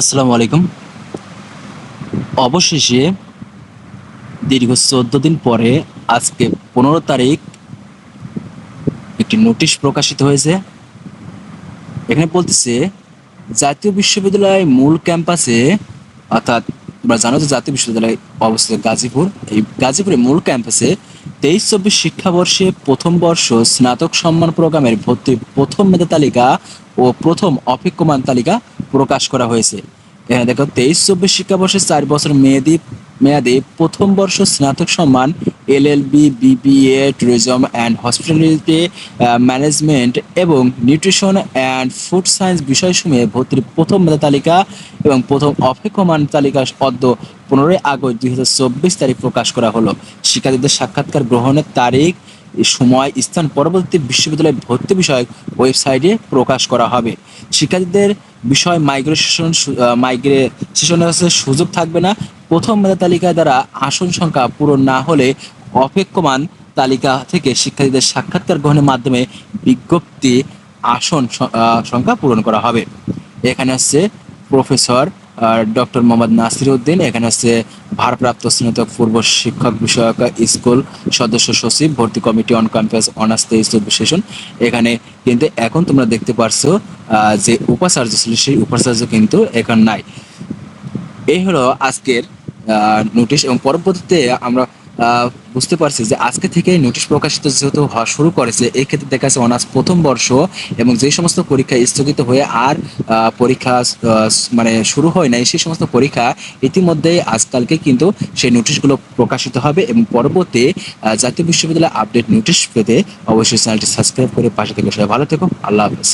আসসালামু আলাইকুম। অবশেষে দীর্ঘ চোদ্দ দিন পরে আজকে পনেরো তারিখ একটি নোটিশ প্রকাশিত হয়েছে। এখানে বলতেছে, জাতীয় বিশ্ববিদ্যালয় মূল ক্যাম্পাসে, অর্থাৎ তোমরা জানো যে জাতীয় বিশ্ববিদ্যালয় অবস্থিত গাজীপুর, এই গাজীপুরের মূল ক্যাম্পাসে তেইশ চব্বিশ শিক্ষাবর্ষে প্রথম বর্ষ স্নাতক সম্মান প্রোগ্রামের ভর্তি প্রথম মেধা তালিকা ও প্রথম অপেক্ষমান তালিকা প্রকাশ করা হয়েছে। এখানে দেখো, তেইশ চব্বিশ শিক্ষাবর্ষে চার বছর মেয়াদি, মেয়াদে প্রথম বর্ষ স্নাতক সম্মান L L B BBA tourism and hospitality management এবং নিউট্রিশন অ্যান্ড ফুড সায়েন্স বিষয়সমূহে ভর্তির প্রথম তালিকা এবং প্রথম অপেক্ষমান তালিকা অদ্য পনেরোই আগস্ট দুই হাজার চব্বিশ তারিখ প্রকাশ করা হলো। শিক্ষার্থীদের সাক্ষাৎকার গ্রহণের তারিখ সময়, স্থান পরবর্তী বিশ্ববিদ্যালয় ভর্তি বিষয়ক ওয়েবসাইটে প্রকাশ করা হবে। শিক্ষার্থীদের বিষয় মাইগ্রেশন মাইগ্রেশনের সুযোগ থাকবে না। প্রথম মেধা তালিকায় দ্বারা আসন সংখ্যা পূরণ না হলে অপেক্ষমান তালিকা থেকে শিক্ষার্থীদের সাক্ষাৎকার গ্রহণের মাধ্যমে বিজ্ঞপ্তি আসন সংখ্যা পূরণ করা হবে। এখানে হচ্ছে প্রফেসর ডক্টর মোহাম্মদ নাসির উদ্দিন এখানে হচ্ছে ভারপ্রাপ্ত স্নাতক পূর্ব শিক্ষক বিষয়ক স্কুল সদস্য সচিব, ভর্তি কমিটি অন ক্যাম্পাস অনার্স তেইশ চব্বিশ সেশন এখানে কিন্তু এখন তোমরা দেখতে পারছ যে উপাচার্য ছিল, সেই উপাচার্য কিন্তু এখন নাই। এই হলো আজকের নোটিশ এবং পরবর্তীতে আমরা বুঝতে পারছি যে আজকে থেকে নোটিশ প্রকাশিত যেহেতু হওয়া শুরু করেছে, এই ক্ষেত্রে দেখা যাচ্ছে অনার্স প্রথম বর্ষ এবং যে সমস্ত পরীক্ষা স্থগিত হয়ে আর পরীক্ষা মানে শুরু হয় নাই, সেই সমস্ত পরীক্ষা ইতিমধ্যে আজকালকে কিন্তু সেই নোটিশগুলো প্রকাশিত হবে এবং পরবর্তী জাতীয় বিশ্ববিদ্যালয় আপডেট নোটিশ পেতে অবশ্যই চ্যানেলটি সাবস্ক্রাইব করে পাশে থেকে সবাই ভালো থেকো, আল্লাহ হাফেজ।